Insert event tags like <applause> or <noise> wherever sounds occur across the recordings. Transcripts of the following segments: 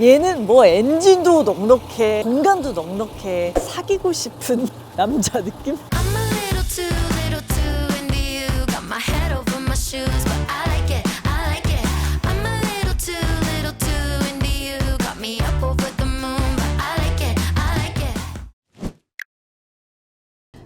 얘는 뭐 엔진도 넉넉해, 공간도 넉넉해, 사귀고 싶은 남자 느낌? I'm a little too, little too into you. Got my head over my shoes, but I like it, I like it. I'm a little too, little too into you. Got me up over the moon, but I like it, I like it.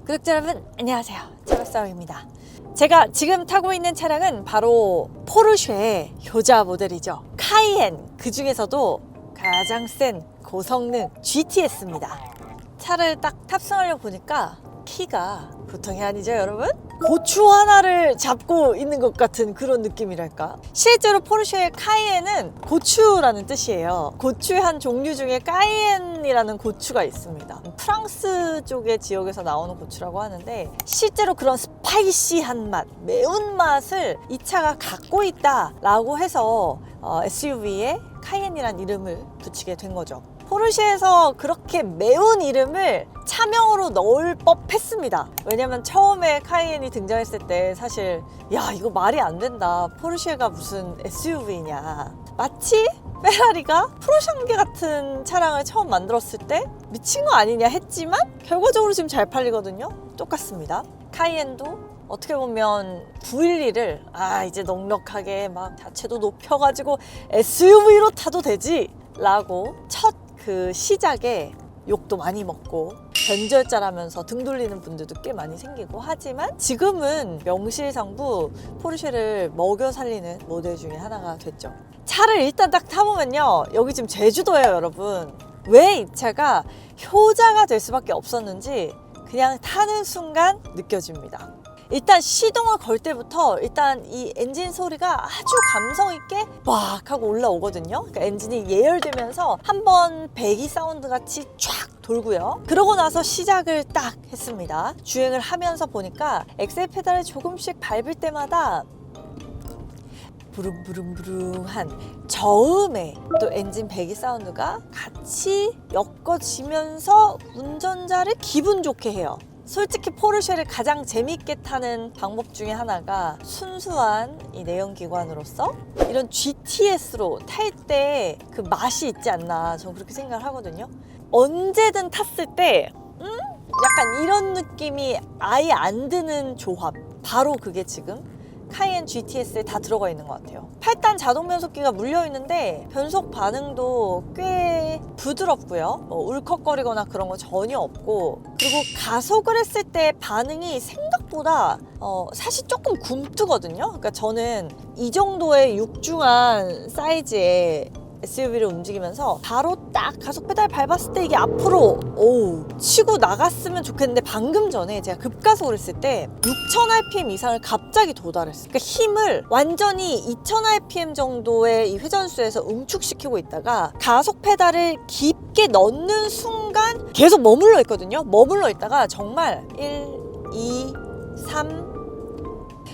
구독자 여러분 안녕하세요 차박사입니다 제가 지금 타고 있는 차량은 바로 포르쉐의 효자 모델이죠 카이엔 그 중에서도 가장 센 고성능 GTS입니다. 차를 딱 탑승하려고 보니까 키가 보통이 아니죠 여러분? 고추 하나를 잡고 있는 것 같은 그런 느낌이랄까? 실제로 포르쉐의 카이엔은 고추라는 뜻이에요. 고추의 한 종류 중에 까이엔이라는 고추가 있습니다. 프랑스 쪽의 지역에서 나오는 고추라고 하는데 실제로 그런 스파이시한 맛 매운맛을 이 차가 갖고 있다 라고 해서 어, SUV에 카이엔이라는 이름을 붙이게 된 거죠 포르쉐에서 그렇게 매운 이름을 차명으로 넣을 법 했습니다. 왜냐면 처음에 카이엔이 등장했을 때 사실 야 이거 말이 안 된다. 포르쉐가 무슨 SUV냐. 마치 페라리가 프로샹게 같은 차량을 처음 만들었을 때 미친 거 아니냐 했지만 결과적으로 지금 잘 팔리거든요. 똑같습니다. 카이엔도 어떻게 보면 911을 아 이제 넉넉하게 막 자체도 높여가지고 SUV로 타도 되지 라고 첫 그 시작에 욕도 많이 먹고 변절자라면서 등 돌리는 분들도 꽤 많이 생기고 하지만 지금은 명실상부 포르쉐를 먹여 살리는 모델 중에 하나가 됐죠. 차를 일단 딱 타보면요. 여기 지금 제주도예요, 여러분. 왜 이 차가 효자가 될 수밖에 없었는지 그냥 타는 순간 느껴집니다. 일단 시동을 걸 때부터 일단 이 엔진 소리가 아주 감성 있게 빡 하고 올라오거든요. 그러니까 엔진이 예열되면서 한번 배기 사운드 같이 쫙 돌고요. 그러고 나서 시작을 딱 했습니다. 주행을 하면서 보니까 엑셀 페달을 조금씩 밟을 때마다 부릉부릉부릉한 저음에 또 엔진 배기 사운드가 같이 엮어지면서 운전자를 기분 좋게 해요. 솔직히 포르쉐를 가장 재밌게 타는 방법 중에 하나가 순수한 이 내연기관으로서 이런 GTS로 탈 때 그 맛이 있지 않나 저는 그렇게 생각을 하거든요. 언제든 탔을 때 음? 약간 이런 느낌이 아예 안 드는 조합 바로 그게 지금 카이엔 GTS에 다 들어가 있는 것 같아요. 8단 자동 변속기가 물려 있는데 변속 반응도 꽤 부드럽고요. 뭐 울컥거리거나 그런 거 전혀 없고 그리고 가속을 했을 때 반응이 생각보다 어, 사실 조금 굼뜨거든요. 그러니까 저는 이 정도의 육중한 사이즈의 SUV를 움직이면서 바로 딱 가속 페달 밟았을 때 이게 앞으로 오 치고 나갔으면 좋겠는데 방금 전에 제가 급가속을 했을 때 6000rpm 이상을 갑자기 도달했어요. 그러니까 힘을 완전히 2000rpm 정도의 이 회전수에서 응축시키고 있다가 가속 페달을 깊게 넣는 순간 계속 머물러 있거든요. 머물러 있다가 정말 1, 2, 3,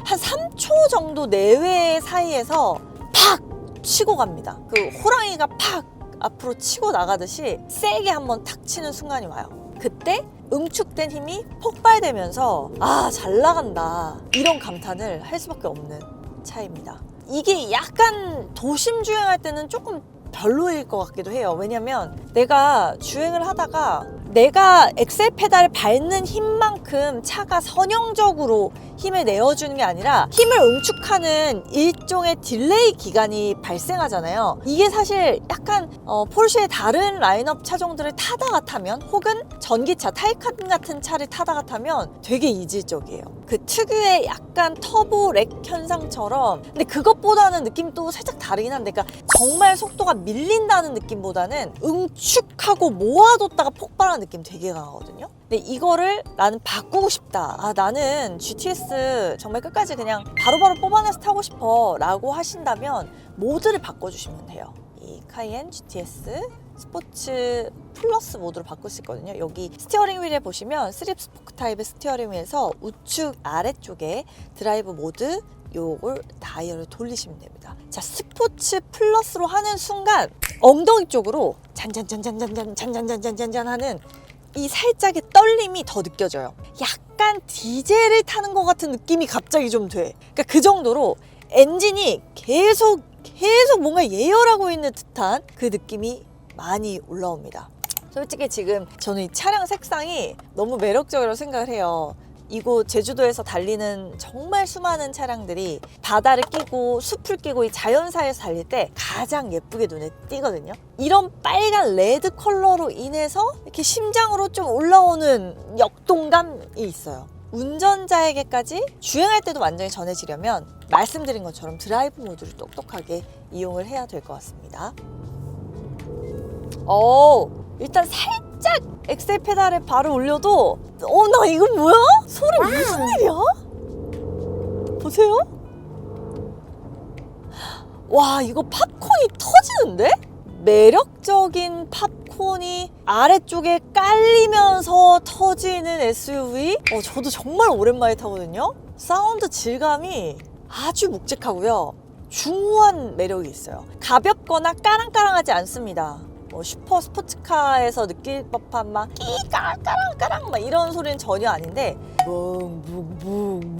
한 3초 정도 내외 사이에서 팍 치고 갑니다. 그 호랑이가 팍 앞으로 치고 나가듯이 세게 한번 탁 치는 순간이 와요. 그때 응축된 힘이 폭발되면서 아, 잘 나간다. 이런 감탄을 할 수밖에 없는 차입니다. 이게 약간 도심 주행할 때는 조금 별로일 것 같기도 해요. 왜냐면 내가 주행을 하다가 내가 엑셀 페달을 밟는 힘만큼 차가 선형적으로 힘을 내어주는 게 아니라 힘을 응축하는 일종의 딜레이 기간이 발생하잖아요. 이게 사실 약간 어, 포르쉐의 다른 라인업 차종들을 타다가 타면 혹은 전기차 타이칸 같은 차를 타다가 타면 되게 이질적이에요. 그 특유의 약간 터보 렉 현상처럼 근데 그것보다는 느낌이 또 살짝 다르긴 한데 그러니까 정말 속도가 밀린다는 느낌보다는 응축하고 모아뒀다가 폭발하는 느낌 되게 강하거든요. 근데 이거를 나는 바꾸고 싶다. 아, 나는 GTS 정말 끝까지 그냥 바로바로 뽑아내서 타고 싶어. 라고 하신다면 모드를 바꿔주시면 돼요. 이 카이엔 GTS 스포츠 플러스 모드로 바꿀 수 있거든요. 여기 스티어링 휠에 보시면 스립 스포크 타입의 스티어링 휠에서 우측 아래쪽에 드라이브 모드 요걸 다이얼을 돌리시면 됩니다. 자, 스포츠 플러스로 하는 순간 엉덩이 쪽으로 잔잔잔잔잔잔 잔잔잔잔잔 하는 이 살짝의 떨림이 더 느껴져요. 약간 디젤을 타는 것 같은 느낌이 갑자기 좀 돼. 그러니까 그 정도로 엔진이 계속 계속 뭔가 예열하고 있는 듯한 그 느낌이 많이 올라옵니다. 솔직히 지금 저는 이 차량 색상이 너무 매력적이라고 생각을 해요. 이곳 제주도에서 달리는 정말 수많은 차량들이 바다를 끼고 숲을 끼고 이 자연사에서 달릴 때 가장 예쁘게 눈에 띄거든요. 이런 빨간 레드 컬러로 인해서 이렇게 심장으로 좀 올라오는 역동감이 있어요. 운전자에게까지 주행할 때도 완전히 전해지려면 말씀드린 것처럼 드라이브 모드를 똑똑하게 이용을 해야 될 것 같습니다. 어, 일단 살 짝 엑셀 페달에 발을 올려도 어, 나 이건 뭐야? 소리 무슨 일이야? 보세요. 와, 이거 팝콘이 터지는데? 매력적인 팝콘이 아래쪽에 깔리면서 터지는 SUV? 어, 저도 정말 오랜만에 타거든요. 사운드 질감이 아주 묵직하고요. 중후한 매력이 있어요. 가볍거나 까랑까랑하지 않습니다. 뭐 슈퍼 스포츠카에서 느낄 법한 막 끼까랑까랑 막 이런 소리는 전혀 아닌데 뭉뭉뭉뭉뭉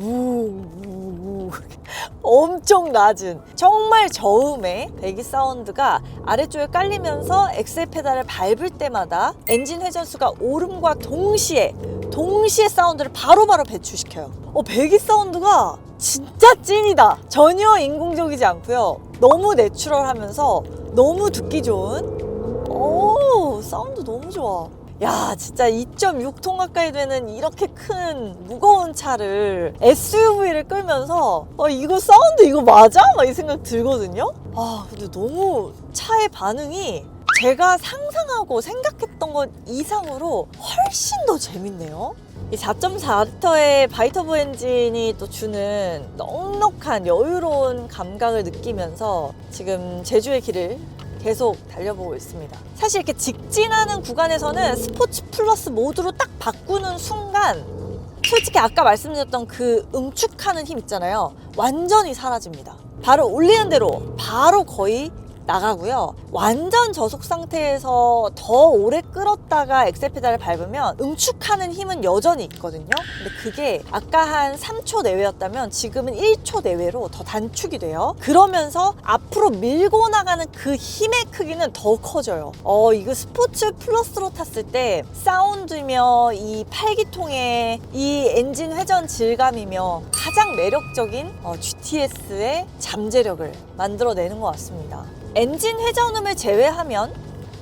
<laughs> 엄청 낮은 정말 저음의 배기 사운드가 아래쪽에 깔리면서 엑셀 페달을 밟을 때마다 엔진 회전수가 오름과 동시에 동시에 사운드를 바로바로 배출시켜요. 어, 배기 사운드가 진짜 찐이다. 전혀 인공적이지 않고요. 너무 내추럴하면서 너무 듣기 좋은 오 사운드 너무 좋아. 야 진짜 2.6톤 가까이 되는 이렇게 큰 무거운 차를 SUV를 끌면서 어 이거 사운드 이거 맞아? 막 이 생각 들거든요? 아 근데 너무 차의 반응이 제가 상상하고 생각했던 것 이상으로 훨씬 더 재밌네요. 이 4.4리터의 바이터브 엔진이 또 주는 넉넉한 여유로운 감각을 느끼면서 지금 제주의 길을 계속 달려보고 있습니다. 사실 이렇게 직진하는 구간에서는 스포츠 플러스 모드로 딱 바꾸는 순간 솔직히 아까 말씀드렸던 그 응축하는 힘 있잖아요. 완전히 사라집니다. 바로 올리는 대로 바로 거의 나가고요. 완전 저속 상태에서 더 오래 끌었다가 엑셀 페달을 밟으면 응축하는 힘은 여전히 있거든요. 근데 그게 아까 한 3초 내외였다면 지금은 1초 내외로 더 단축이 돼요. 그러면서 앞으로 밀고 나가는 그 힘의 크기는 더 커져요. 어, 이거 스포츠 플러스로 탔을 때 사운드며 이 팔기통의 이 엔진 회전 질감이며 가장 매력적인 어, GTS의 잠재력을 만들어내는 것 같습니다. 엔진 회전음을 제외하면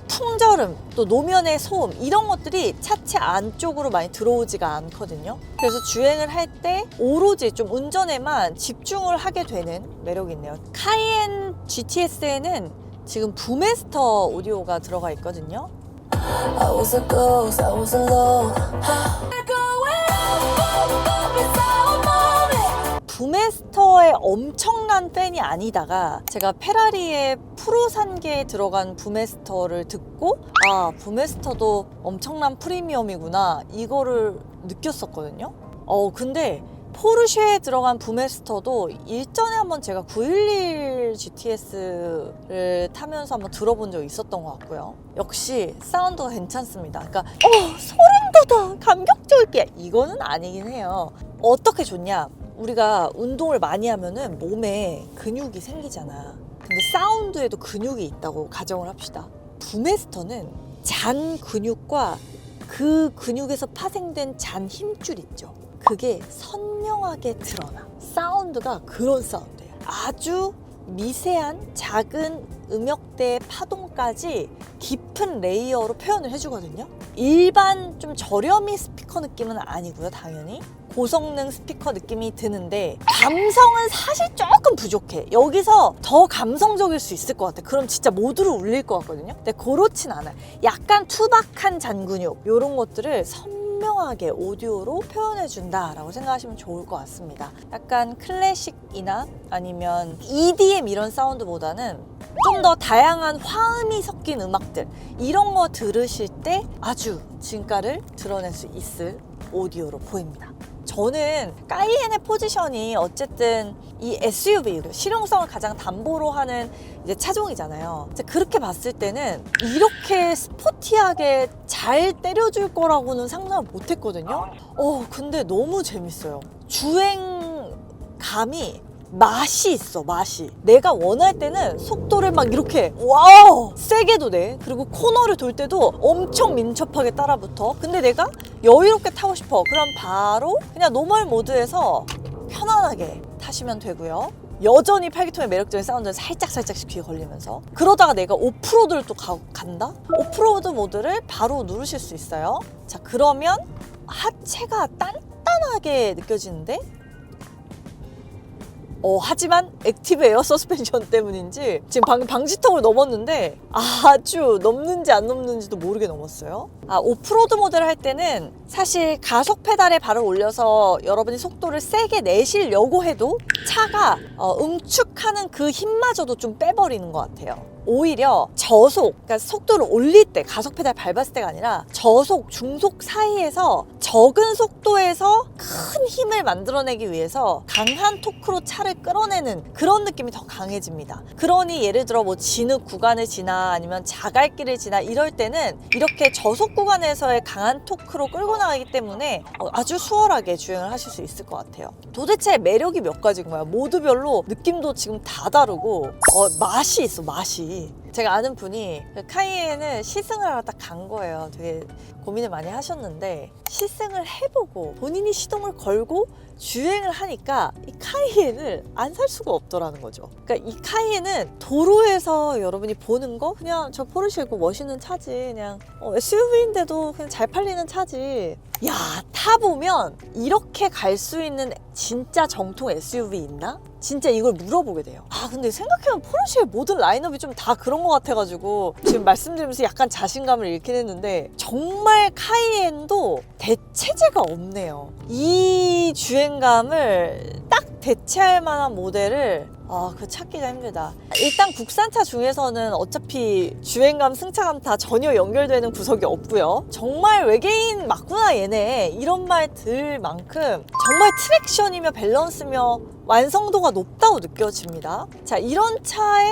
풍절음, 또 노면의 소음 이런 것들이 차체 안쪽으로 많이 들어오지가 않거든요. 그래서 주행을 할 때 오로지 좀 운전에만 집중을 하게 되는 매력이 있네요. 카이엔 GTS에는 지금 부메스터 오디오가 들어가 있거든요. I was a ghost, I was alone. 부메스터의 엄청난 팬이 아니다가 제가 페라리의 프로 산계에 들어간 부메스터를 듣고 아 부메스터도 엄청난 프리미엄이구나 이거를 느꼈었거든요. 어 근데 포르쉐에 들어간 부메스터도 일전에 한번 제가 911 GTS를 타면서 한번 들어본 적이 있었던 것 같고요. 역시 사운드가 괜찮습니다. 그러니까 어 소름 돋아 감격적이야 이거는 아니긴 해요. 어떻게 좋냐? 우리가 운동을 많이 하면은 몸에 근육이 생기잖아. 근데 사운드에도 근육이 있다고 가정을 합시다. 부메스터는 잔 근육과 그 근육에서 파생된 잔 힘줄 있죠. 그게 선명하게 드러나. 사운드가 그런 사운드예요. 아주 미세한 작은 음역대의 파동까지 깊은 레이어로 표현을 해주거든요. 일반 좀 저렴이 스피커 느낌은 아니고요, 당연히. 고성능 스피커 느낌이 드는데 감성은 사실 조금 부족해. 여기서 더 감성적일 수 있을 것 같아. 그럼 진짜 모두를 울릴 것 같거든요. 근데 그렇진 않아요. 약간 투박한 잔근육 이런 것들을 선명하게 오디오로 표현해 준다라고 생각하시면 좋을 것 같습니다. 약간 클래식이나 아니면 EDM 이런 사운드보다는 좀 더 다양한 화음이 섞인 음악들 이런 거 들으실 때 아주 진가를 드러낼 수 있을 오디오로 보입니다. 저는 까이엔의 포지션이 어쨌든 이 SUV 실용성을 가장 담보로 하는 이제 차종이잖아요. 이제 그렇게 봤을 때는 이렇게 스포티하게 잘 때려줄 거라고는 상상을 못했거든요. 어 근데 너무 재밌어요. 주행 감이 맛이 있어 맛이. 내가 원할 때는 속도를 막 이렇게 와우! 세게도 내 그리고 코너를 돌 때도 엄청 민첩하게 따라붙어. 근데 내가 여유롭게 타고 싶어. 그럼 바로 그냥 노멀 모드에서 편안하게 타시면 되고요. 여전히 팔기통의 매력적인 사운드는 살짝살짝씩 귀에 걸리면서. 그러다가 내가 오프로드를 또 가- 간다? 오프로드 모드를 바로 누르실 수 있어요. 자 그러면 하체가 단단하게 느껴지는데 어, 하지만 액티브 에어 서스펜션 때문인지 지금 방금 방지턱을 넘었는데 아주 넘는지 안 넘는지도 모르게 넘었어요. 아, 오프로드 모드를 할 때는 사실 가속 페달에 발을 올려서 여러분이 속도를 세게 내시려고 해도 차가 어, 응축하는 그 힘마저도 좀 빼버리는 것 같아요. 오히려 저속, 그러니까 속도를 올릴 때 가속 페달 밟았을 때가 아니라 저속, 중속 사이에서 적은 속도에서 큰 힘을 만들어내기 위해서 강한 토크로 차를 끌어내는 그런 느낌이 더 강해집니다. 그러니 예를 들어 뭐 진흙 구간을 지나 아니면 자갈길을 지나 이럴 때는 이렇게 저속 구간에서의 강한 토크로 끌고 나가기 때문에 어, 아주 수월하게 주행을 하실 수 있을 것 같아요. 도대체 매력이 몇 가지인 거야? 모두별로 느낌도 지금 다 다르고 어, 맛이 있어 맛이. 제가 아는 분이 그 카이엔을 시승을 하러 딱 간 거예요. 되게 고민을 많이 하셨는데 시승을 해보고 본인이 시동을 걸고 주행을 하니까 이 카이엔을 안 살 수가 없더라는 거죠. 그러니까 이 카이엔은 도로에서 여러분이 보는 거 그냥 저 포르쉐고 멋있는 차지 그냥 어, SUV인데도 그냥 잘 팔리는 차지. 야 타보면 이렇게 갈 수 있는 진짜 정통 SUV 있나? 진짜 이걸 물어보게 돼요. 아 근데 생각해보면 포르쉐의 모든 라인업이 좀 다 그런 것 같아가지고 지금 말씀드리면서 약간 자신감을 잃긴 했는데 정말 카이엔도 대체제가 없네요. 이 주행감을 딱 대체할 만한 모델을 아, 그 찾기가 힘들다. 일단 국산차 중에서는 어차피 주행감, 승차감 다 전혀 연결되는 구석이 없고요. 정말 외계인 맞구나 얘네 이런 말 들 만큼 정말 트랙션이며 밸런스며 완성도가 높다고 느껴집니다. 자, 이런 차에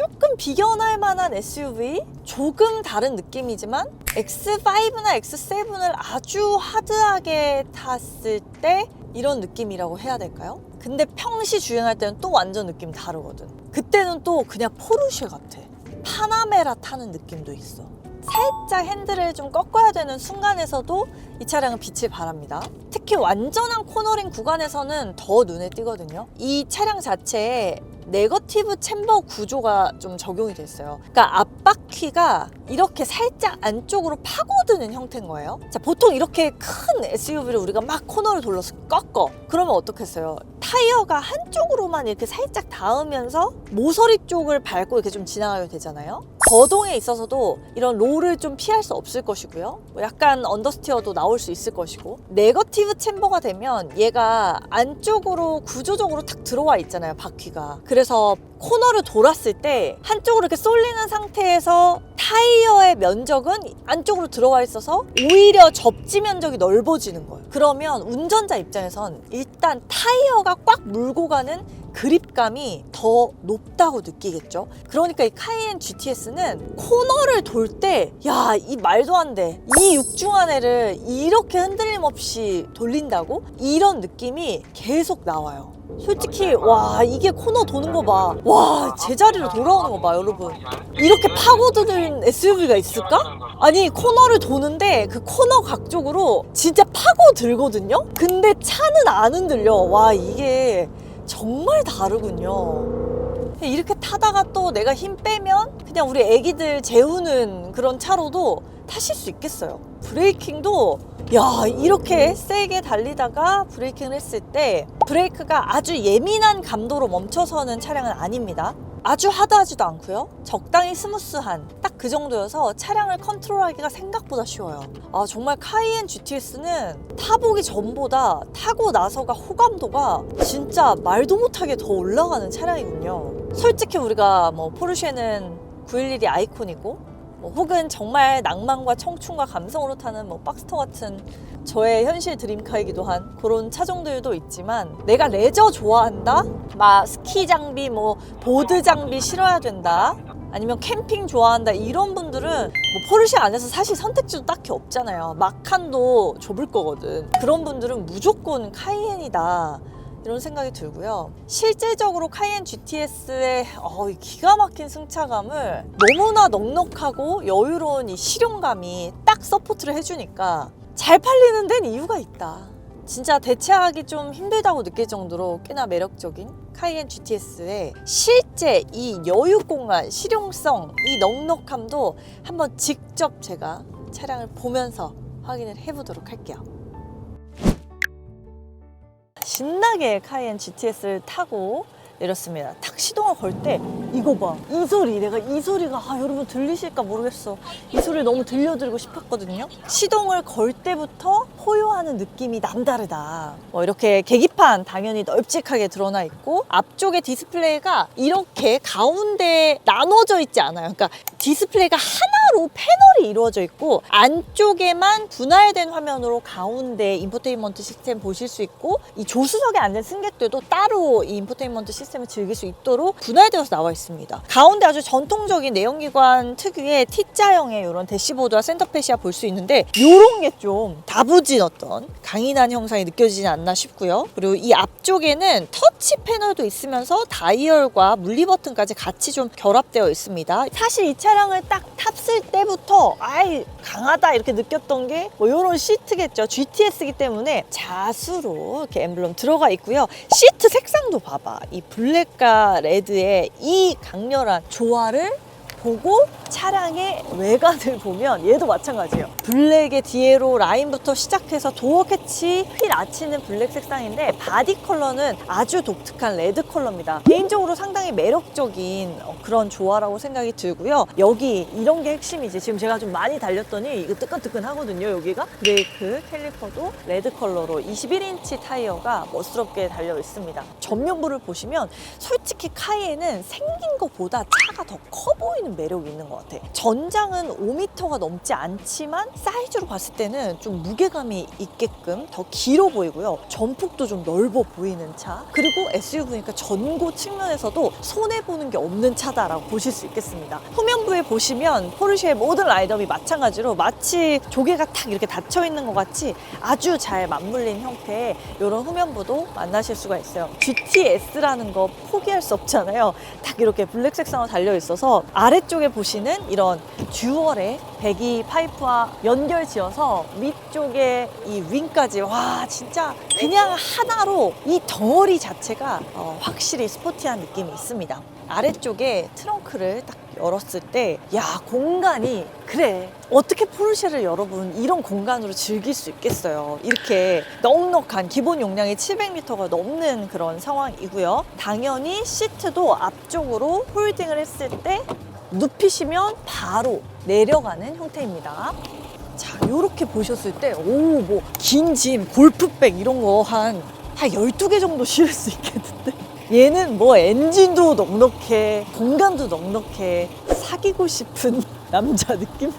조금 비견할 만한 SUV 조금 다른 느낌이지만 X5나 X7을 아주 하드하게 탔을 때 이런 느낌이라고 해야 될까요? 근데 평시 주행할 때는 또 완전 느낌 다르거든. 그때는 또 그냥 포르쉐 같아. 파나메라 타는 느낌도 있어. 살짝 핸들을 좀 꺾어야 되는 순간에서도 이 차량은 빛을 발합니다. 특히 완전한 코너링 구간에서는 더 눈에 띄거든요. 이 차량 자체에 네거티브 챔버 구조가 좀 적용이 됐어요. 그러니까 앞바퀴가 이렇게 살짝 안쪽으로 파고드는 형태인 거예요. 자, 보통 이렇게 큰 SUV를 우리가 막 코너를 돌려서 꺾어. 그러면 어떻겠어요? 타이어가 한쪽으로만 이렇게 살짝 닿으면서 모서리 쪽을 밟고 이렇게 좀 지나가게 되잖아요. 거동에 있어서도 이런 롤을 좀 피할 수 없을 것이고요. 뭐 약간 언더스티어도 나올 수 있을 것이고. 네거티브 챔버가 되면 얘가 안쪽으로 구조적으로 탁 들어와 있잖아요, 바퀴가. 그래서 코너를 돌았을 때 한쪽으로 이렇게 쏠리는 상태에서 타이어의 면적은 안쪽으로 들어와 있어서 오히려 접지 면적이 넓어지는 거예요. 그러면 운전자 입장에선 일단 타이어가 꽉 물고 가는 그립감이 더 높다고 느끼겠죠. 그러니까 이 카이엔 GTS는 코너를 돌 때, 야, 이 말도 안 돼. 이 육중한 애를 이렇게 흔들림 없이 돌린다고? 이런 느낌이 계속 나와요. 솔직히, 와, 이게 코너 도는 거 봐. 와, 제자리로 돌아오는 거 봐, 여러분. 이렇게 파고드는 SUV가 있을까? 아니, 코너를 도는데 그 코너 각 쪽으로 진짜 파고들거든요? 근데 차는 안 흔들려. 와, 이게 정말 다르군요. 이렇게 타다가 또 내가 힘 빼면 그냥 우리 애기들 재우는 그런 차로도 타실 수 있겠어요. 브레이킹도 야 이렇게 세게 달리다가 브레이킹을 했을 때 브레이크가 아주 예민한 감도로 멈춰서는 차량은 아닙니다. 아주 하드하지도 않고요. 적당히 스무스한 딱 그 정도여서 차량을 컨트롤하기가 생각보다 쉬워요. 아 정말 카이엔 GTS는 타보기 전보다 타고 나서가 호감도가 진짜 말도 못하게 더 올라가는 차량이군요. 솔직히 우리가 뭐 포르쉐는 911이 아이콘이고 뭐 혹은 정말 낭만과 청춘과 감성으로 타는 뭐 박스터 같은 저의 현실 드림카이기도 한 그런 차종들도 있지만 내가 레저 좋아한다? 막 스키 장비 뭐 보드 장비 실어야 된다. 아니면 캠핑 좋아한다 이런 분들은 뭐 포르쉐 안에서 사실 선택지도 딱히 없잖아요. 마칸도 좁을 거거든. 그런 분들은 무조건 카이엔이다. 이런 생각이 들고요. 실제적으로 카이엔 GTS의 어, 이 기가 막힌 승차감을 너무나 넉넉하고 여유로운 이 실용감이 딱 서포트를 해주니까 잘 팔리는 데는 이유가 있다. 진짜 대체하기 좀 힘들다고 느낄 정도로 꽤나 매력적인 카이엔 GTS의 실제 이 여유 공간, 실용성, 이 넉넉함도 한번 직접 제가 차량을 보면서 확인을 해보도록 할게요. 신나게 카이엔 GTS를 타고 내렸습니다. 탁 시동을 걸 때 이거 봐. 이 소리. 내가 이 소리가 아, 여러분 들리실까 모르겠어. 이 소리 너무 들려드리고 싶었거든요. 시동을 걸 때부터 포효하는 느낌이 남다르다. 뭐 이렇게 계기판 당연히 널찍하게 드러나 있고 앞쪽에 디스플레이가 이렇게 가운데 나눠져 있지 않아요. 그러니까 디스플레이가 하나 로 패널이 이루어져 있고 안쪽에만 분할된 화면으로 가운데 인포테인먼트 시스템 보실 수 있고 이 조수석에 앉은 승객들도 따로 이 인포테인먼트 시스템을 즐길 수 있도록 분할되어서 나와 있습니다. 가운데 아주 전통적인 내연기관 특유의 T자형의 이런 대시보드와 센터페시아 볼 수 있는데 이런 게 좀 다부진 어떤 강인한 형상이 느껴지지 않나 싶고요. 그리고 이 앞쪽에는 터치 패널도 있으면서 다이얼과 물리 버튼까지 같이 좀 결합되어 있습니다. 사실 이 차량을 딱 탔을 때부터 아이 강하다 이렇게 느꼈던 게 뭐 이런 시트겠죠. GTS이기 때문에 자수로 이렇게 엠블럼 들어가 있고요. 시트 색상도 봐봐. 이 블랙과 레드의 이 강렬한 조화를 보고 차량의 외관을 보면 얘도 마찬가지예요. 블랙의 뒤에로 라인부터 시작해서 도어 캐치 휠 아치는 블랙 색상인데 바디 컬러는 아주 독특한 레드 컬러입니다. 개인적으로 상당히 매력적인 어, 그런 조화라고 생각이 들고요. 여기 이런 게 핵심이지. 지금 제가 좀 많이 달렸더니 이거 뜨끈뜨끈 하거든요. 여기가 브레이크 캘리퍼도 레드 컬러로 21인치 타이어가 멋스럽게 달려 있습니다. 전면부를 보시면 솔직히 카이에는 생긴 것보다 차가 더 커 보이는 매력이 있는 것 같아. 전장은 5m가 넘지 않지만 사이즈로 봤을 때는 좀 무게감이 있게끔 더 길어 보이고요. 전폭도 좀 넓어 보이는 차. 그리고 SUV니까 전고 측면에서도 손해 보는 게 없는 차다라고 보실 수 있겠습니다. 후면부에 보시면 포르쉐의 모든 라인업이 마찬가지로 마치 조개가 탁 이렇게 닫혀 있는 것 같이 아주 잘 맞물린 형태의 이런 후면부도 만나실 수가 있어요. GTS라는 거 포기할 수 없잖아요. 딱 이렇게 블랙 색상으로 달려 있어서 아래 쪽에 보시는 이런 듀얼의 배기 파이프와 연결 지어서 위쪽에 이 윙까지 와 진짜 그냥 하나로 이 덩어리 자체가 어, 확실히 스포티한 느낌이 있습니다. 아래쪽에 트렁크를 딱 열었을 때, 야, 공간이, 그래. 어떻게 포르쉐를 여러분 이런 공간으로 즐길 수 있겠어요. 이렇게 넉넉한 기본 용량이 700리터가 넘는 그런 상황이고요. 당연히 시트도 앞쪽으로 홀딩을 했을 때 눕히시면 바로 내려가는 형태입니다. 자, 요렇게 보셨을 때, 오, 뭐, 긴 짐, 골프백 이런 거 한, 한 12개 정도 실을 수 있겠는데? 얘는 뭐 엔진도 넉넉해, 공간도 넉넉해, 사귀고 싶은 <laughs> 남자 느낌?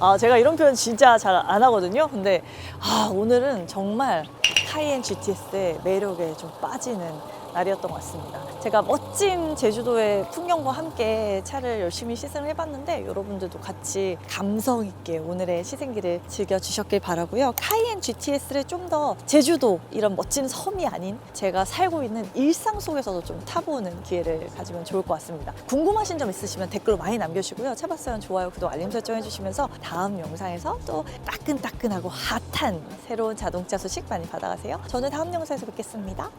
아, 제가 이런 표현 진짜 잘 안 하거든요. 근데, 아, 오늘은 정말 카이엔 GTS의 매력에 좀 빠지는 날이었던 것 같습니다. 제가 멋진 제주도의 풍경과 함께 차를 열심히 시승을 해봤는데 여러분들도 같이 감성 있게 오늘의 시승기를 즐겨주셨길 바라고요. 카이엔 GTS를 좀 더 제주도 이런 멋진 섬이 아닌 제가 살고 있는 일상 속에서도 좀 타보는 기회를 가지면 좋을 것 같습니다. 궁금하신 점 있으시면 댓글로 많이 남겨주시고요. 차박사연 좋아요, 구독, 알림 설정 해주시면서 다음 영상에서 또 따끈따끈하고 핫한 새로운 자동차 소식 많이 받아가세요. 저는 다음 영상에서 뵙겠습니다.